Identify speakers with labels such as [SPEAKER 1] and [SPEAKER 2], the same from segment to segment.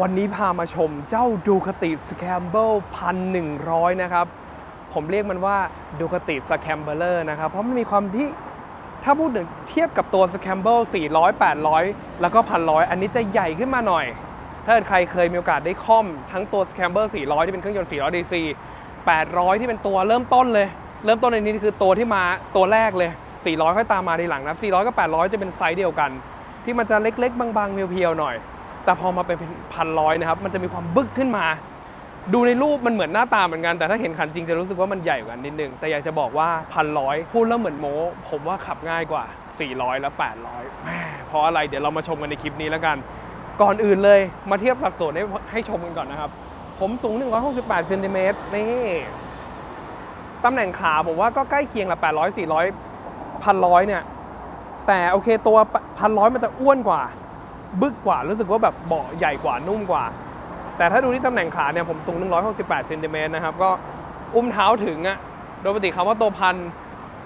[SPEAKER 1] วันนี้พามาชมเจ้าดูคติสแคมเบิลพันหนึ่งร้อยนะครับ ผมเรียกมันว่าดูคติสแคมเบลเลอร์นะครับ เพราะมันมีความที่ถ้าพูดถึงเทียบกับตัวสแคมเบิล400 800 แล้วก็พันร้อยอันนี้จะใหญ่ขึ้นมาหน่อย ถ้าเกิดใครเคยมีโอกาสได้คอม ทั้งตัวสแคมเบิล400 ที่เป็นเครื่องยนต์400 DC 800 ที่เป็นตัวเริ่มต้นเลย เริ่มต้นในนี้คือตัวที่มาตัวแรกเลย 400 ค่อยตามมาทีหลังนะ400 กับ 800 จะเป็นไซส์เดียวกัน ที่มันจะเล็กๆ บางๆเพียวๆหน่อย แต่พอมาเป็นพันร้อยนะครับ มันจะมีความบึกขึ้นมา ดูในรูปมันเหมือนหน้าตาเหมือนกัน แต่ถ้าเห็นขันจริงจะรู้สึกว่ามันใหญ่กว่านิดนึง แต่อยากจะบอกว่าพันร้อยพูดแล้วเหมือนโม้ผมว่าขับง่ายกว่า 400 และ 800แหม่เพราะอะไรเดี๋ยวเรามาชมกันในคลิปนี้แล้วกัน ก่อนอื่นเลยมาเทียบสัดส่วนให้ให้ชมกันก่อนนะครับ ผมสูง 168เซนติเมตรนี่ตำแหน่งขาผมว่าก็ใกล้เคียงละ800 400พันร้อยเนี่ยแต่โอเคตัวพันร้อยมันจะอ้วนกว่า บึกกว่ารู้สึกว่าแบบเบาะใหญ่กว่านุ่มกว่า แต่ถ้าดูที่ตำแหน่งขาเนี่ยผมสูง 168เซนติเมตรนะครับก็อุ้มเท้าถึงอะโดยปกติคำว่าตัวพัน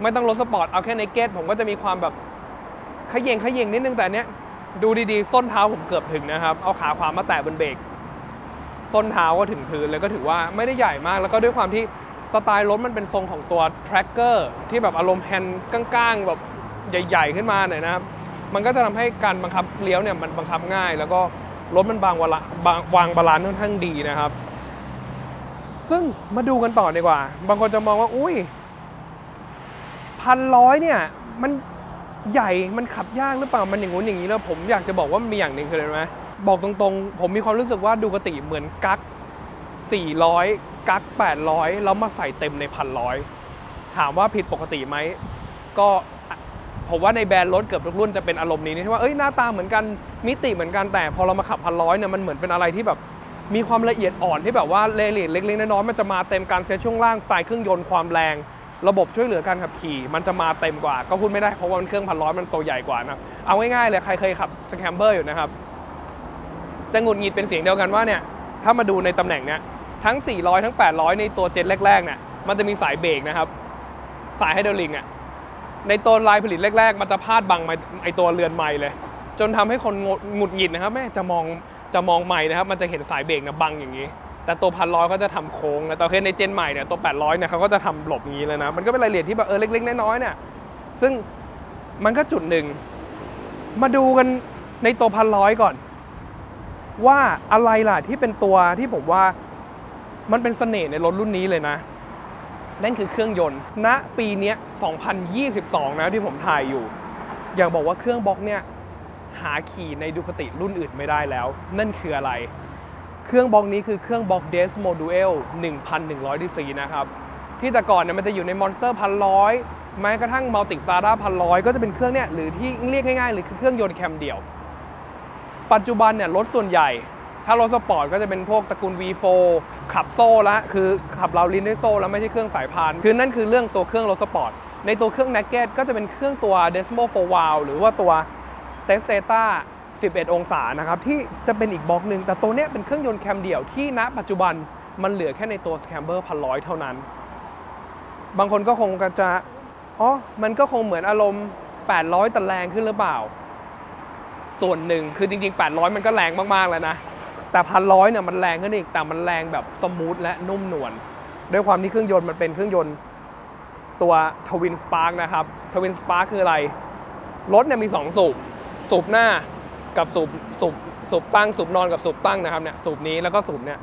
[SPEAKER 1] ไม่ต้องลดสปอร์ตเอาแค่ในเกตผมก็จะมีความแบบขยเยงขยเยงนิดนึงแต่เนี้ยดูดีๆ ส้นเท้าผมเกือบถึงนะครับ เอาขาขวามาแตะบนเบรกส้นเท้าก็ถึงพื้นเลยก็ถือว่าไม่ได้ใหญ่มาก แล้วก็ด้วยความที่สไตล์รถมันเป็นทรงของตัว tracker ที่แบบอารมณ์แฮนด์ก้างๆแบบใหญ่ ๆ ขึ้นมาหน่อยนะครับ มันก็จะทำให้การบังคับเลี้ยวเนี่ยมันบังคับง่าย แล้วก็รถมันบางวละบางวางบาลานซ์ค่อนข้างดีนะครับ ซึ่งมาดูกันต่อดีกว่า บางคนจะมองว่าอุ้ยพันร้อยเนี่ยมันใหญ่มันขับยากหรือเปล่ามันอย่างงู้นอย่างนี้แล้วผมอยากจะบอกว่ามีอย่างหนึ่งคืออะไรไหมบอกตรงๆ ผมมีความรู้สึกว่าดูกติเหมือนกั๊ก400 กั๊ก800 แล้วมาใส่เต็มในพันร้อยถามว่าผิดปกติไหมก็ ผมว่าในแบรนด์รถเกือบทุกรุ่นจะเป็นอารมณ์นี้ที่ว่าเอ้ยหน้าตาเหมือนกันมิติเหมือนกันแต่พอเรามาขับพันร้อยเนี่ยมันเหมือนเป็นอะไรที่แบบมีความละเอียดอ่อนที่แบบว่าเลเลียดเล็กๆน้อยๆมันจะมาเต็มการเซตช่วงล่างสไตล์เครื่องยนต์ความแรง ระบบช่วยเหลือการขับขี่ มันจะมาเต็มกว่า ก็พูดไม่ได้เพราะว่ามันเครื่องพันร้อยมันตัวใหญ่กว่านะเอาง่ายๆเลยใครเคยขับสแคมเบอร์อยู่นะครับจะหงุดหงิดเป็นเสียงเดียวกันว่าเนี่ยถ้ามาดูในตำแหน่งเนี้ยทั้ง 400 ทั้ง 800 ในตัวเจ็ตแรกๆเนี่ยมันจะมีสายเบรกนะครับสายไฮดรอลิกอะ ในตัวลายผลิตแรก ๆ มันจะพาดบังไอตัวเรือนไม้เลย จนทำให้คนงดหงุดหงิดนะครับแม่จะมองจะมองไม้นะครับมันจะเห็นสายเบรกนะบังอย่างนี้ แต่ตัวพันร้อยก็จะทำโค้งนะแต่อเคในเจนใหม่เนี่ยตัว800เนี่ยเขาก็จะทำหลบอย่างนี้เลยนะมันก็เป็นรายละเอียดที่แบบเออเล็กๆน้อยๆเนี่ยซึ่งมันก็จุดหนึ่งมาดูกันในตัวพันร้อยก่อน ว่าอะไรล่ะที่เป็นตัวที่ผมว่ามันเป็นเสน่ห์ในรถรุ่นนี้เลยนะ นั่นคือเครื่องยนต์ ณ ปีนี้ 2022 นะที่ผมถ่ายอยู่ อยากบอกว่าเครื่องบล็อกเนี่ยหาขี่ในดูคติรุ่นอื่นไม่ได้แล้ว นั่นคืออะไร เครื่องบล็อกนี้คือเครื่องบล็อก Des Moduel 1,100 DC นะครับ ที่แต่ก่อนเนี่ยมันจะอยู่ใน Monster พันร้อยแม้กระทั่ง Multic Strada พันร้อยก็จะเป็นเครื่องเนี่ยหรือที่เรียกง่ายๆเลยคือเครื่องยนต์แคมเดี่ยว ปัจจุบันเนี่ยรถส่วนใหญ่ ถ้ารถสปอร์ตก็จะเป็นพวกตระกูล V4 ขับโซ่ละคือขับราวลิ้นด้วยโซ่แล้วไม่ใช่เครื่องสายพาน คือนั่นคือเรื่องตัวเครื่องรถสปอร์ต ในตัวเครื่อง n a g g e t ก็จะเป็นเครื่องตัว Desmo 4 Valve หรือว่าตัว t e s t a 11 องศานะครับที่จะเป็นอีกบล็อกหนึ่งแต่ตัวเนี้ยเป็นเครื่องยนต์แคมเดี่ยวที่ณปัจจุบันมันเหลือแค่ในตัว Scamber พันร้อยเท่านั้น บางคนก็คงจะอ๋อมันก็คงเหมือนอารมณ์ 800แต่แรงขึ้นหรือเปล่า ส่วนหนึ่งคือจริง ๆ 800 มันก็แรงมากๆแล้วนะ แต่พันร้อยเนี่ยมันแรงขึ้นอีกแต่มันแรงแบบสมูทและนุ่มนวลด้วยความที่เครื่องยนต์มันเป็นเครื่องยนต์ตัวทวินสปาร์กนะครับทวินสปาร์กคืออะไร รถเนี่ยมี 2 สูบ สูบหน้ากับสูบสูบสูบตั้งสูบนอนกับสูบตั้งนะครับเนี่ยสูบนี้แล้วก็สูบเนี่ย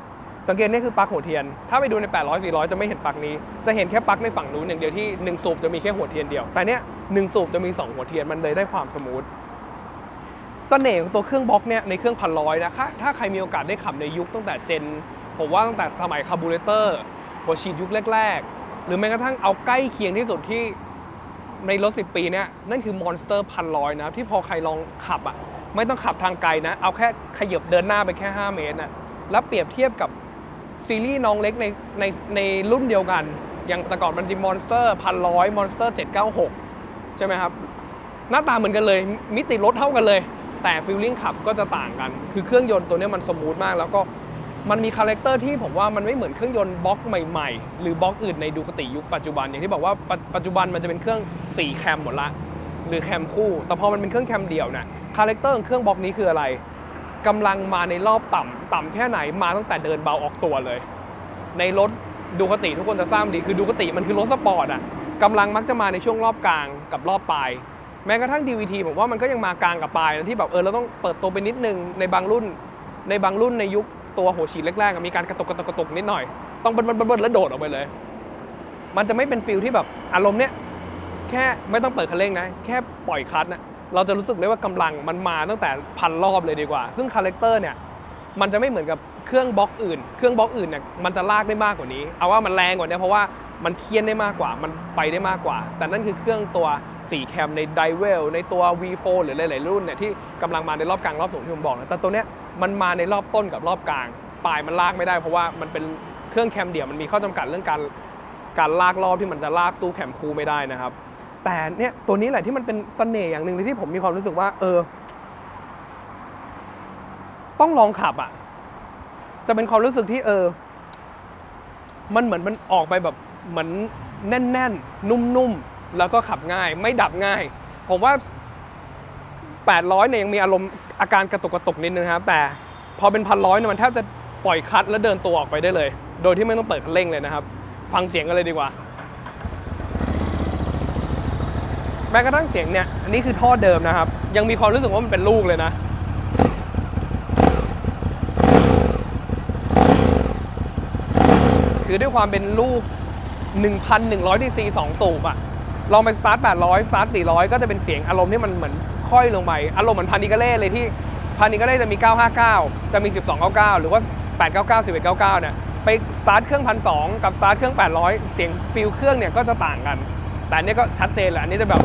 [SPEAKER 1] สังเกตนี่คือปลั๊กหัวเทียน ถ้าไปดูใน 800 400 จะไม่เห็นปลั๊กนี้ จะเห็นแค่ปลั๊กในฝั่งนู้นอย่างเดียวที่หนึ่งสูบจะมีแค่หัวเทียนเดียว แต่เนี้ยหนึ่งสูบจะมี 2 หัวเทียนมันเลยได้ความสมูท เสน่ห์ของตัวเครื่องบล็อกเนี่ยในเครื่องพันร้อยนะถ้าถ้าใครมีโอกาสได้ขับในยุคตั้งแต่เจน ผมว่าตั้งแต่สมัยคาร์บูเรเตอร์หัวฉีดยุคแรก ๆ หรือแม้กระทั่งเอาใกล้เคียงที่สุดที่ในรถ 10 ปีเนี่ยนั่นคือมอนสเตอร์พันร้อยนะที่พอใครลองขับอะไม่ต้องขับทางไกลนะ เอาแค่ขยับเดินหน้าไปแค่ 5 เมตรนะแล้วเปรียบเทียบกับซีรีส์น้องเล็กในในในรุ่นเดียวกัน อย่างแต่ก่อนมันจะมอนสเตอร์พันร้อยมอนสเตอร์796ใช่ไหมครับ หน้าตาเหมือนกันเลย มิติรถเท่ากันเลย แต่ฟิลลิ่งขับก็จะต่างกัน คือเครื่องยนต์ตัวนี้มันสมูทมาก แล้วก็มันมีคาแรคเตอร์ที่ผมว่ามันไม่เหมือนเครื่องยนต์บล็อกใหม่ๆ หรือบล็อกอื่นในดูคติยุคปัจจุบัน อย่างที่บอกว่าปัจจุบันมันจะเป็นเครื่อง4แคมหมดละหรือแคมคู่ แต่พอมันเป็นเครื่องแคมเดี่ยวเนี่ยคาแรคเตอร์ของเครื่องบล็อกนี้คืออะไรกำลังมาในรอบต่ำต่ำแค่ไหนมาตั้งแต่เดินเบาออกตัวเลย ในรถดูคติทุกคนจะทราบดีคือดูคติมันคือรถสปอร์ตอะกำลังมักจะมาในช่วงรอบกลางกับรอบปลาย แม้กระทั่ง DVT ผมว่ามันก็ยังมากลางกับปลายนะที่แบบเออเราต้องเปิดตัวไปนิดนึงในบางรุ่น ในบางรุ่นในยุคตัวหัวฉีดแรกๆมีการกระตุกกระตุกกระตุกนิดหน่อย ต้องเบิ้ลเบิ้ลเบิ้ลแล้วโดดออกไปเลย มันจะไม่เป็นฟิลที่แบบอารมณ์เนี้ยแค่ไม่ต้องเปิดคันเร่งนะ แค่ปล่อยคลัตช์นะเราจะรู้สึกเลยว่ากำลังมันมาตั้งแต่พันรอบเลยดีกว่า ซึ่งคาแรคเตอร์เนี่ยมันจะไม่เหมือนกับเครื่องบล็อกอื่น เครื่องบล็อกอื่นเนี่ยมันจะลากได้มากกว่านี้ เอาว่ามันแรงกว่านี้เพราะว่ามันเคียนได้มากกว่า มันไปได้มากกว่า แต่นั่นคือเครื่องตัว 4แคมในไดเวลในตัว V4 หรือหลาย ๆ รุ่นเนี่ยที่กำลังมาในรอบกลางรอบสูงที่ผมบอกนะแต่ตัวเนี้ยมันมาในรอบต้นกับรอบกลางปลายมันลากไม่ได้เพราะว่ามันเป็นเครื่องแคมเดี่ยวมันมีข้อจำกัดเรื่องการการลากรอบที่มันจะลากสู้แคมคูไม่ได้นะครับ แต่เนี่ยตัวนี้แหละที่มันเป็นเสน่ห์อย่างหนึ่งที่ผมมีความรู้สึกว่า เออ ต้องลองขับอะ จะเป็นความรู้สึกที่เออ มันเหมือนมันออกไปแบบเหมือนแน่นๆ นุ่มๆ แล้วก็ขับง่ายไม่ดับง่าย ผมว่า 800เนี่ยยังมีอารมณ์อาการกระตุกกระตุกนิดนึงครับ แต่พอเป็นพันร้อยเนี่ยมันแทบจะปล่อยคลัตช์แล้วเดินตัวออกไปได้เลย โดยที่ไม่ต้องเปิดคันเร่งเลยนะครับ ฟังเสียงกันเลยดีกว่าแม้กระทั่งเสียงเนี่ยอันนี้คือท่อเดิมนะครับ ยังมีความรู้สึกว่ามันเป็นลูกเลยนะคือด้วยความเป็นลูก 1,100ดีซี2สูบอะ ลองไปสตาร์ท800สตาร์ท400 ก็จะเป็นเสียงอารมณ์ที่มันเหมือนค่อยลงไป อารมณ์เหมือนพานิกาเล่เลยที่พานิกาเล่จะมี 959 จะมี 1299 หรือว่า 899 1199 เนี่ย ไปสตาร์ทเครื่องพันสกับสตาร์ทเครื่อง 800 เสียงฟิลเครื่องเนี่ยก็จะต่างกัน แต่อันนี้ก็ชัดเจนแหละ อันนี้จะแบบ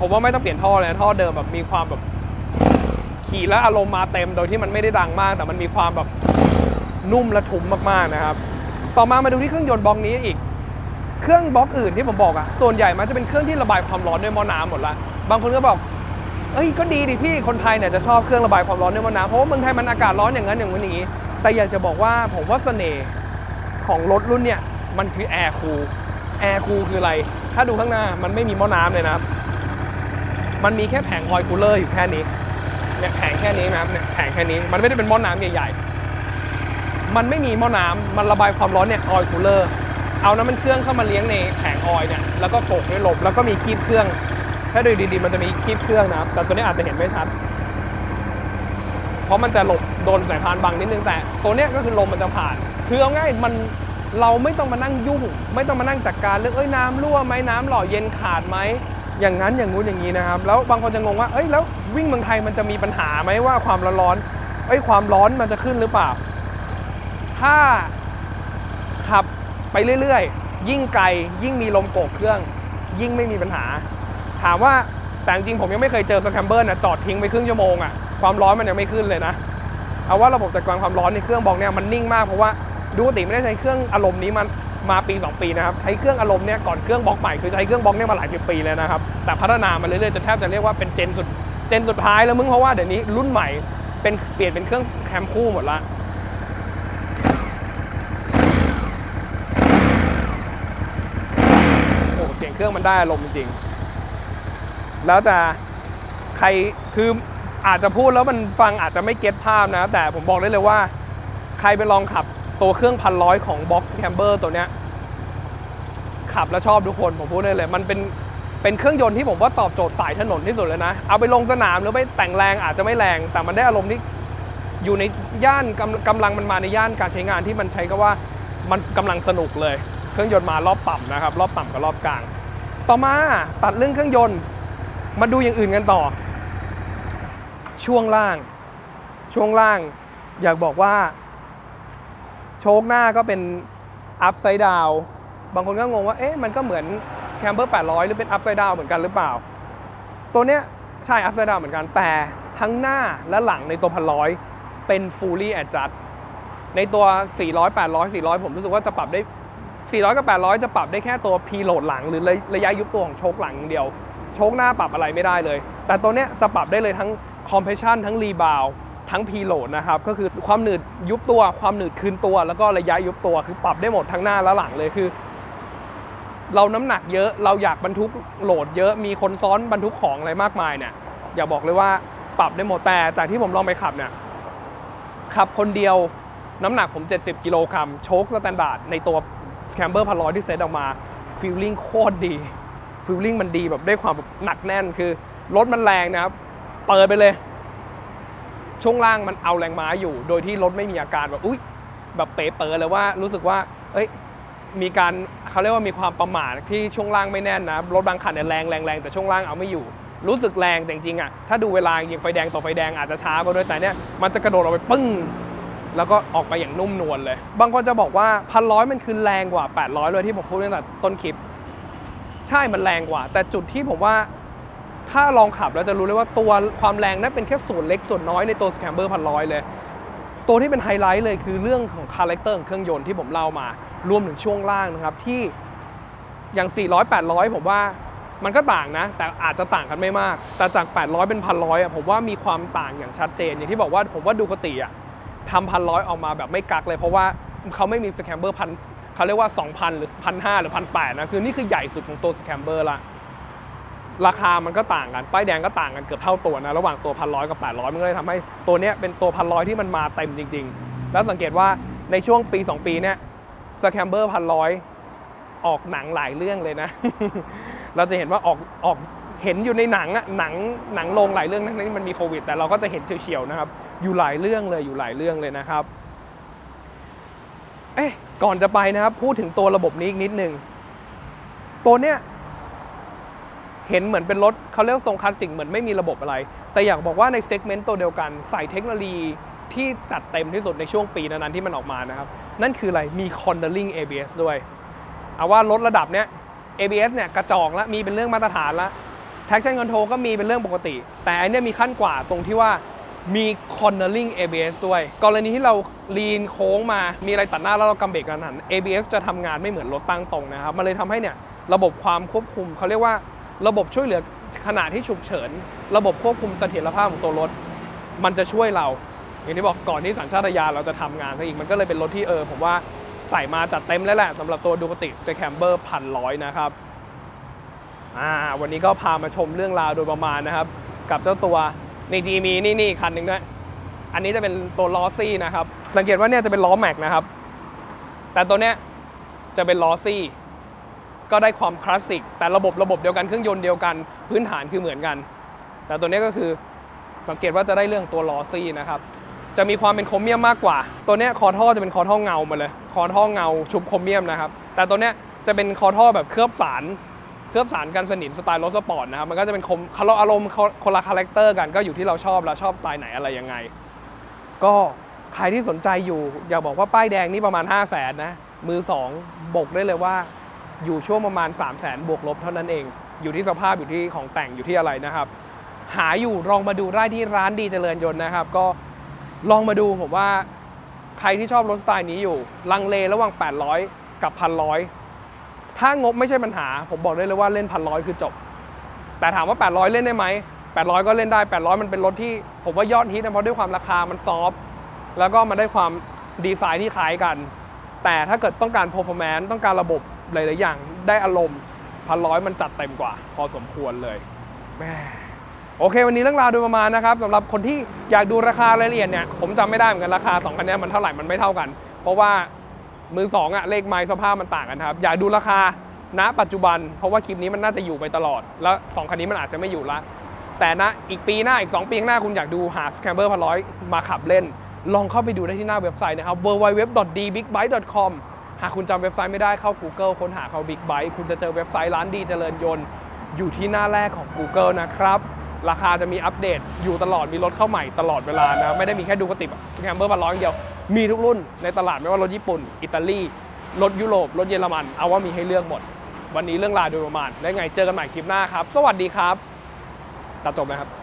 [SPEAKER 1] ผมว่าไม่ต้องเปลี่ยนท่อเลยท่อเดิมแบบมีความแบบขี่แล้วอารมณ์มาเต็มโดยที่มันไม่ได้ดังมาก แต่มันมีความแบบนุ่มและทุ้มมากๆนะครับ ต่อมามาดูที่เครื่องยนต์บล็อกนี้อีก เครื่องบล็อกอื่นที่ผมบอกอะส่วนใหญ่มันจะเป็นเครื่องที่ระบายความร้อนด้วยหม้อน้ำหมดละบางคนก็บอกเอ้ยก็ดีดิพี่คนไทยเนี่ยจะชอบเครื่องระบายความร้อนด้วยหม้อน้ำเพราะว่าเมืองไทยมันอากาศร้อนอย่างนั้นอย่างนี้อย่างนี้ แต่อยากจะบอกว่าผมว่าเสน่ห์ของรถรุ่นเนี่ยมันคือแอร์คูลแอร์คูลคืออะไร ถ้าดูข้างหน้ามันไม่มีหม้อน้ำเลยนะมันมีแค่แผงออยคูลเลอร์อยู่แค่นี้เนี่ยแผงแค่นี้นะครับเนี่ยแผงแค่นี้มันไม่ได้เป็นหม้อน้ำใหญ่ๆมันไม่มีหม้อน้ำมันระบายความร้อนเนี่ยออยคูลเลอร์ เอาน้ำมันเครื่องเข้ามาเลี้ยงในแผงออยเนี่ยแล้วก็โปกด้วยลมแล้วก็มีคีบเครื่อง ถ้าดูดีๆมันจะมีคีบเครื่องนะครับ แต่ตัวนี้อาจจะเห็นไม่ชัด เพราะมันจะหลบโดนสายพานบังนิดนึงแต่ ตัวเนี้ยก็คือลมมันจะผ่านคือเอาง่ายมันเราไม่ต้องมานั่งยุ่ง ไม่ต้องมานั่งจัดการเรื่องเอ้ยน้ำรั่วไหมน้ำหล่อเย็นขาดไหมอย่างนั้นอย่างงู้นอย่างนี้นะครับ แล้วบางคนจะงงว่าเอ้ยแล้ววิ่งเมืองไทยมันจะมีปัญหาไหมว่าความร้อนเอ้ยความร้อนมันจะขึ้นหรือเปล่า ถ้าขับ ไปเรื่อยๆ ยิ่งไกลยิ่งมีลมโกกเครื่อง ยิ่งไม่มีปัญหา ถามว่าแต่จริงผมยังไม่เคยเจอสแคมเบอร์นะจอดทิ้งไปครึ่งชั่วโมงอะความร้อนมันยังไม่ขึ้นเลยนะ เอาว่าระบบจัดการความร้อนในเครื่องบอกเนี่ยมันนิ่งมากเพราะว่าดูปกติไม่ได้ใช้เครื่องอารมณ์นี้มันมาปี 2 ปีนะครับใช้เครื่องอารมณ์เนี่ยก่อนเครื่องบล็อกใหม่คือใช้เครื่องบล็อกเนี่ยมาหลายสิบปีแล้วนะครับแต่พัฒนามาเรื่อยๆจนแทบจะเรียกว่าเป็นเจนสุดเจนสุดท้ายแล้วมึงเพราะว่าเดี๋ยวนี้รุ่นใหม่เป็นเปลี่ยนเป็นเครื่องแคมคู่หมดละ โอ้โหเสีย งเครื่องมันได้อารมณ์จริงๆ แล้วจะใครคืออาจจะพูดแล้วมันฟังอาจจะไม่เก็ตภาพนะ แต่ผมบอกได้เลยว่า ใครไปลองขับตัวเครื่องพันร้อยของ Box Camber ตัวเนี้ย ขับแล้วชอบทุกคนผมพูดได้เลย มันเป็นเป็นเครื่องยนต์ที่ผมว่าตอบโจทย์สายถนนที่สุดเลยนะ เอาไปลงสนามหรือไปแต่งแรงอาจจะไม่แรง แต่มันได้อารมณ์ที่อยู่ในย่านกำกำลังมันมาในย่านการใช้งานที่มันใช้ก็ว่ามันกำลังสนุกเลย เครื่องยนต์มารอบต่ำนะครับ รอบต่ำกับรอบกลาง ต่อมาตัดเรื่องเครื่องยนต์ มาดูอย่างอื่นกันต่อ ช่วงล่าง ช่วงล่าง อยากบอกว่า โชคหน้าก็เป็น upside down บางคนก็งงว่า เอ๊ะ มันก็เหมือน Camber 800 หรือเป็น upside down เหมือนกันหรือเปล่า ตัวเนี้ยใช่ upside down เหมือนกัน แต่ทั้งหน้าและหลังในตัวพันร้อยเป็น fully adjust ในตัว 400 800 400 ผมรู้สึกว่าจะปรับได้ 400 กับ 800 จะปรับได้แค่ตัว P load หลัง หรือระยะยุบตัวของโชคหลังอย่างเดียว โชคหน้าปรับอะไรไม่ได้เลย แต่ตัวเนี้ยจะปรับได้เลยทั้ง compression ทั้ง rebound ทั้ง P load นะครับ ก็คือความหนืดยุบตัว ความหนืดคืนตัว แล้วก็ระยะยุบตัว คือปรับได้หมดทั้งหน้าและหลังเลยคือ เราน้ำหนักเยอะ เราอยากบรรทุกโหลดเยอะ มีคนซ้อนบรรทุกของอะไรมากมายเนี่ย อย่าบอกเลยว่าปรับได้หมด แต่จากที่ผมลองไปขับเนี่ย ขับคนเดียวน้ำหนักผม 70 กิโลกรัม โชคสแตนดาร์ดในตัว แคมเบอร์พันร้อยที่เซตออกมาฟีลลิ่งโคตรดีฟีลลิ่งมันดีแบบได้ความแบบหนักแน่นคือรถมันแรงนะครับ เปิดไปเลย ช่วงล่างมันเอาแรงม้าอยู่ โดยที่รถไม่มีอาการแบบอุ้ยแบบเป๋เปิดเลยว่ารู้สึกว่า เอ้ยมีการเขาเรียกว่ามีความประมาทที่ช่วงล่างไม่แน่นนะรถบางคันเนี่ยแรงแรงแรงแต่ช่วงล่างเอาไม่อยู่ รู้สึกแรงแต่จริงๆอะถ้าดูเวลาจริงไฟแดงต่อไฟแดงอาจจะช้ากว่าด้วยแต่เนี่ยมันจะกระโดดออกไปปึ้ง แล้วก็ออกไปอย่างนุ่มนวลเลย บางคนจะบอกว่าพันร้อยมันคือแรงกว่า 800 เลยที่ผมพูดตั้งแต่ต้นคลิป ใช่มันแรงกว่า แต่จุดที่ผมว่าถ้าลองขับแล้วจะรู้เลยว่าตัวความแรงนั้นเป็นแค่ส่วนเล็กส่วนน้อยในตัวสแคมเบอร์พันร้อยเลย ตัวที่เป็นไฮไลท์เลยคือเรื่องของคาแรคเตอร์ของเครื่องยนต์ที่ผมเล่ามารวมถึงช่วงล่างนะครับที่อย่าง 400 800 ผมว่ามันก็ต่างนะ แต่อาจจะต่างกันไม่มาก แต่จาก 800 เป็นพันร้อยผมว่ามีความต่างอย่างชัดเจนอย่างที่บอกว่าผมว่าดูกติอะ ทำพันร้อยออกมาแบบไม่กักเลย เพราะว่าเขาไม่มีสแคมเบอร์พันเขาเรียกว่า 2,000 หรือ1,500หรือ1,800นะ คือนี่คือใหญ่สุดของตัวสแคมเบอร์ละราคามันก็ต่างกัน ป้ายแดงก็ต่างกันเกือบเท่าตัวนะ ระหว่างตัวพันร้อยกับ 800 มันก็เลยทำให้ตัวเนี้ยเป็นตัวพันร้อยที่มันมาเต็มจริง ๆ แล้วสังเกตว่าในช่วงปี 2 ปีเนี่ยสแคมเบอร์พันร้อยออกหนังหลายเรื่องเลยนะ เราจะเห็นว่าออกออกเห็นอยู่ในหนังอะหนังหนังลงหลายเรื่องทั้งที่มันมีโควิด แต่เราก็จะเห็นเฉียวๆนะครับ อยู่หลายเรื่องเลยอยู่หลายเรื่องเลยนะครับเอ๊ะก่อนจะไปนะครับพูดถึงตัวระบบนี้อีกนิดนึงตัวเนี้ยเห็นเหมือนเป็นรถเขาเรียกทรงคลาสสิกเหมือนไม่มีระบบอะไร แต่อยากบอกว่าในเซกเมนต์ตัวเดียวกันใส่เทคโนโลยีที่จัดเต็มที่สุดในช่วงปีนั้นๆที่มันออกมานะครับ นั่นคืออะไรมี Cornering ABS ด้วยเอาว่ารถระดับเนี้ย ABS เนี่ยกระจอกแล้วมีเป็นเรื่องมาตรฐานแล้ว Traction Control ก็มีเป็นเรื่องปกติ แต่อันเนี้ยมีขั้นกว่าตรงที่ว่า มี Cornering ABS ด้วย กรณีที่เราลีนโค้งมา มีอะไรตัดหน้าแล้วเรากำเบรกกันหัน ABS จะทำงานไม่เหมือนรถตั้งตรงนะครับ มันเลยทำให้เนี่ยระบบความควบคุมเขาเรียกว่าระบบช่วยเหลือขณะที่ฉุกเฉิน ระบบควบคุมเสถียรภาพของตัวรถ มันจะช่วยเรา อย่างที่บอกก่อนที่สัญชาตญาณเราจะทำงานซะอีกมันก็เลยเป็นรถที่เออผมว่าใส่มาจัดเต็มแล้วแหละสำหรับตัวดูกติสแคมเบอร์พันร้อยนะครับอ่าวันนี้ก็พามาชมเรื่องราวโดยประมาณนะครับ กับเจ้าตัว ในจีมีนี่นี่คันหนึ่งด้วย อันนี้จะเป็นตัวล้อซี่นะครับ สังเกตว่าเนี่ยจะเป็นล้อแม็กนะครับ แต่ตัวเนี้ยจะเป็นล้อซี่ ก็ได้ความคลาสสิก แต่ระบบระบบเดียวกันเครื่องยนต์เดียวกัน พื้นฐานคือเหมือนกัน แต่ตัวเนี้ยก็คือสังเกตว่าจะได้เรื่องตัวล้อซี่นะครับ จะมีความเป็นโครเมียมมากกว่า ตัวเนี้ยคอท่อจะเป็นคอท่อเงามาเลย คอท่อเงาชุบโครเมียมนะครับ แต่ตัวเนี้ยจะเป็นคอท่อแบบเคลือบสาร เคลือบสารกันสนิมสไตล์รถสปอร์ตนะครับมันก็จะเป็นคมคาร์อารมณ์คนละคาแรคเตอร์กันก็อยู่ที่เราชอบเราชอบสไตล์ไหนอะไรยังไง ก็ใครที่สนใจอยู่อยากบอกว่าป้ายแดงนี่ประมาณ 5 0 0แสนนะ มือ 2 บกได้เลยว่าอยู่ช่วงประมาณ 3 0 0แสนบวกลบเท่านั้นเอง อยู่ที่สภาพอยู่ที่ของแต่งอยู่ที่อะไรนะครับ หาอยู่ลองมาดูได้ที่ร้านดีเจริญยนต์นะครับ ก็ลองมาดูผมว่าใครที่ชอบรถสไตล์นี้อยู่ ลังเลระหว่าง 800 กับ1,100 ถ้างบไม่ใช่ปัญหา ผมบอกได้เลยว่าเล่นพันร้อยคือจบ แต่ถามว่า 800 เล่นได้ไหม 800 ก็เล่นได้ 800 มันเป็นรถที่ ผมว่ายอดฮิตนะเพราะด้วยความราคามันซอฟต์แล้วก็มันได้ความดีไซน์ที่คล้ายกัน แต่ถ้าเกิดต้องการ performance ต้องการระบบหลาย ๆ อย่าง ได้อารมณ์พันร้อยมันจัดเต็มกว่า พอสมควรเลยแม่โอเค วันนี้เรื่องราวโดยประมาณนะครับสำหรับคนที่อยากดูราคารายละเอียดเนี่ยผมจำไม่ได้เหมือนกันราคาสองคันเนี้ยมันเท่าไหร่มันไม่เท่ากัน เพราะว่า มือสองอะเลขไม้สภาพมันต่างกันครับ อยากดูราคาณปัจจุบัน เพราะว่าคลิปนี้มันน่าจะอยู่ไปตลอด แล้วสองคันนี้มันอาจจะไม่อยู่ละ แต่นะอีกปีหน้าอีก 2 ปีข้างหน้าคุณอยากดูหาสแคมเบอร์พันร้อยมาขับเล่น ลองเข้าไปดูได้ที่หน้าเว็บไซต์นะครับ www.dbigbike.com หากคุณจำเว็บไซต์ไม่ได้เข้า Google ค้นหาเขา Big Bike คุณจะเจอเว็บไซต์ร้านดีเจริญยนต์ อยู่ที่หน้าแรกของ Google นะครับ ราคาจะมีอัปเดตอยู่ตลอดมีรถเข้าใหม่ตลอดเวลานะไม่ได้มีแค่ดูกระติสแคมเบอร์พันร้อยอย่างเดียว มีทุกรุ่นในตลาดไม่ว่ารถญี่ปุ่น อิตาลี รถยุโรป รถเยอรมัน เอาว่ามีให้เลือกหมด วันนี้เรื่องราวโดยประมาณและไงเจอกันใหม่คลิปหน้าครับ สวัสดีครับ ตัดจบไหมครับ